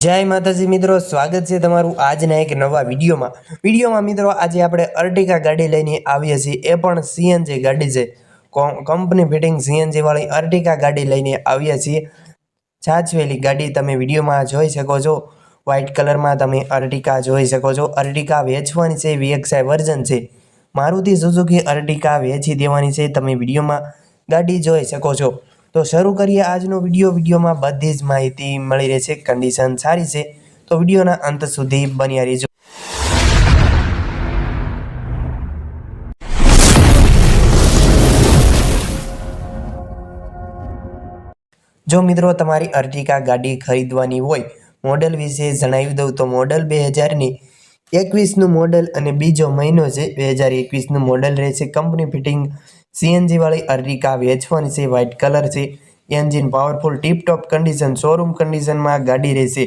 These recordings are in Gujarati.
જય માતાજી મિત્રો, સ્વાગત છે તમારું આજના એક નવા વિડીયોમાં. વિડીયોમાં મિત્રો, આજે આપણે અર્ટિકા ગાડી લઈને આવીએ છીએ. એ પણ સીએનજી ગાડી છે. કંપની ફિટિંગ સીએનજી વાળી અર્ટિકા ગાડી લઈને આવીએ છીએ. છાછવેલી ગાડી તમે વિડીયોમાં જોઈ શકો છો. વ્હાઇટ કલરમાં તમે અર્ટિકા જોઈ શકો છો. અર્ટિકા વેચવાની છે, વીએક્સઆઈ વર્ઝન છે. મારુતિ સુઝુકી અર્ટિકા વેચી દેવાની છે. તમે વિડીયોમાં ગાડી જોઈ શકો છો. તો શરૂ કરીએ આજનો વીડિયો. વિડીયોમાં બધી જ માહિતી મળી રહેશે કન્ડિશન સારી છે, તો વિડીયોના અંત સુધી બન્યા રહેજો. જો મિત્રો તમારી અર્ટિકા ગાડી ખરીદવાની હોય, મોડલ વિશે જણાવી દઉં તો મોડલ બે હજારની એકવીસનું મોડલ અને બીજો મહિનો છે, બે હજાર એકવીસનું મોડલ રહેશે. કંપની ફિટિંગ સીએનજી વાળી અર્ટિકા વેચવાની છે વ્હાઇટ કલર છે. Engine powerful tiptop condition showroom કન્ડિશનમાં ગાડી રહેશે.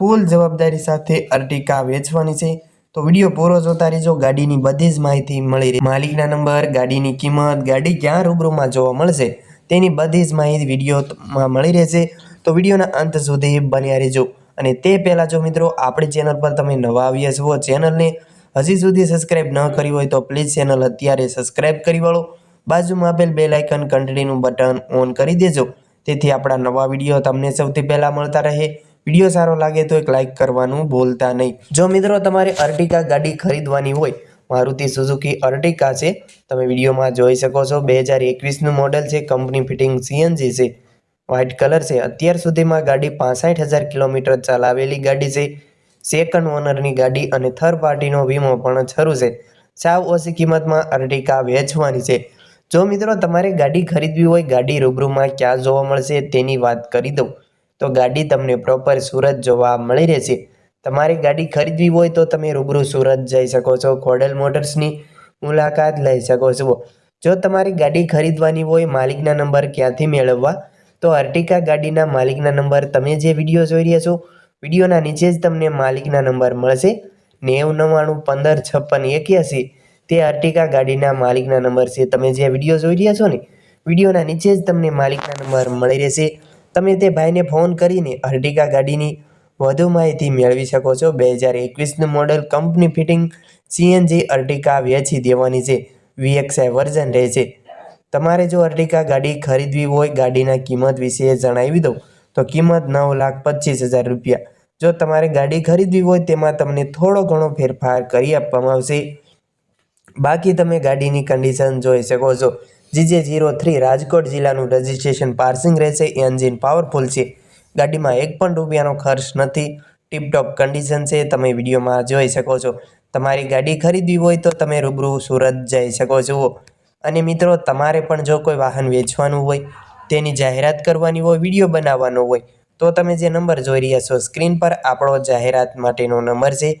ફૂલ જવાબદારી સાથે અર્ટિકા વેચવાની છે. તો વીડિયો પૂરો જોતા રહેજો, ગાડીની બધી જ માહિતી મળી રહે. માલિકના નંબર, ગાડીની કિંમત, ગાડી ક્યાં રૂબરૂમાં જોવા મળશે, તેની બધી જ માહિતી વિડીયોમાં મળી રહેશે. તો વિડીયોના અંત સુધી બન્યા રહેજો. અને તે પહેલાં જો મિત્રો, આપણી ચેનલ પર તમે નવા આવ્યા છો ચેનલને હજી સુધી સબસ્ક્રાઈબ ન કરી હોય તો પ્લીઝ ચેનલ અત્યારે સબસ્ક્રાઇબ કરી વાળો. બાજુમાં આપેલ બે લાઇકન ઘંટડીનું બટન ઓન કરી દેજો. તેથી આપણા નવા વીડિયો તમને સૌથી પહેલાં મળતા રહે. વીડિયો સારો લાગે તો એક લાઇક કરવાનું ભૂલતા નહીં. જો મિત્રો તમારે અર્ટિકા ગાડી ખરીદવાની હોય, મારુતિ સુઝુકી અર્ટિકા છે, તમે વિડીયોમાં જોઈ શકો છો, બે હજાર એકવીસનું મોડલ છે, કંપની ફિટિંગ સીએનજી છે, વ્હાઇટ કલર છે. અત્યાર સુધીમાં ગાડી પાસઠ હજાર કિલોમીટર ચલાવેલી ગાડી છે. સેકન્ડ ઓનરની ગાડી અને થર્ડ પાર્ટીનો વીમો પણ શરૂ છે. સાવ ઓછી કિંમતમાં અર્ટિકા વેચવાની છે. જો મિત્રો તમારે ગાડી ખરીદવી હોય, ગાડી રૂબરૂમાં ક્યાં જોવા મળશે તેની વાત કરી દઉં. તો ગાડી તમને પ્રોપર સુરત જોવા મળી રહેશે. તમારે ગાડી ખરીદવી હોય તો તમે રૂબરૂ સુરત જઈ શકો છો, ખોડલ મોટર્સની મુલાકાત લઈ શકો છો. જો તમારી ગાડી ખરીદવાની હોય, માલિકના નંબર ક્યાંથી મેળવવા? તો અર્ટિકા ગાડીના માલિકના નંબર તમે જે વીડિયો જોઈ રહ્યા છો, વિડીયોના નીચે જ તમને માલિકના નંબર મળશે. નેવું, નવ્વાણું, પંદર, છપ્પન, એક્યાસી. તે અર્ટિકા ગાડીના માલિકના નંબર છે. તમે જે વીડિયો જોઈ રહ્યા છો ને, વિડીયોના નીચે જ તમને માલિકના નંબર મળી રહેશે. તમે તે ભાઈને ફોન કરીને અર્ટિકા ગાડીની વધુ માહિતી મેળવી શકો છો. બે હજાર એકવીસનું model company fitting CNG Ertiga વેચી દેવાની છે. વીએક્સઆઈ વર્ઝન રહેશે તમારે જો અર્ટિકા ગાડી ખરીદવી હોય, ગાડીના કિંમત વિશે જણાવી દઉં, તો કિંમત નવ લાખ પચીસ હજાર રૂપિયા. જો તમારે ગાડી ખરીદવી હોય, તેમાં તમને થોડો ઘણો ફેરફાર કરી આપવામાં આવશે. બાકી તમે ગાડીની કન્ડિશન જોઈ શકો છો. જીજે જીરો થ્રી રાજકોટ જિલ્લાનું રજિસ્ટ્રેશન પાર્સિંગ રહેશે. એન્જિન પાવરફુલ છે. ગાડીમાં એક પણ રૂપિયાનો ખર્ચ નથી. ટીપટોપ કન્ડિશન છે. તમે વિડીયોમાં જોઈ શકો છો. તમારી ગાડી ખરીદવી હોય તો તમે રૂબરૂ સુરત જઈ શકો છો. અને મિત્રો, તમારે પણ જો કોઈ વાહન વેચવાનું હોય, તેની જાહેરાત કરવાની હોય, વીડિયો બનાવવાનો હોય, તો તમે જે નંબર જોઈ રહ્યા છો, સ્ક્રીન પર આપણો જાહેરાત માટેનો નંબર છે.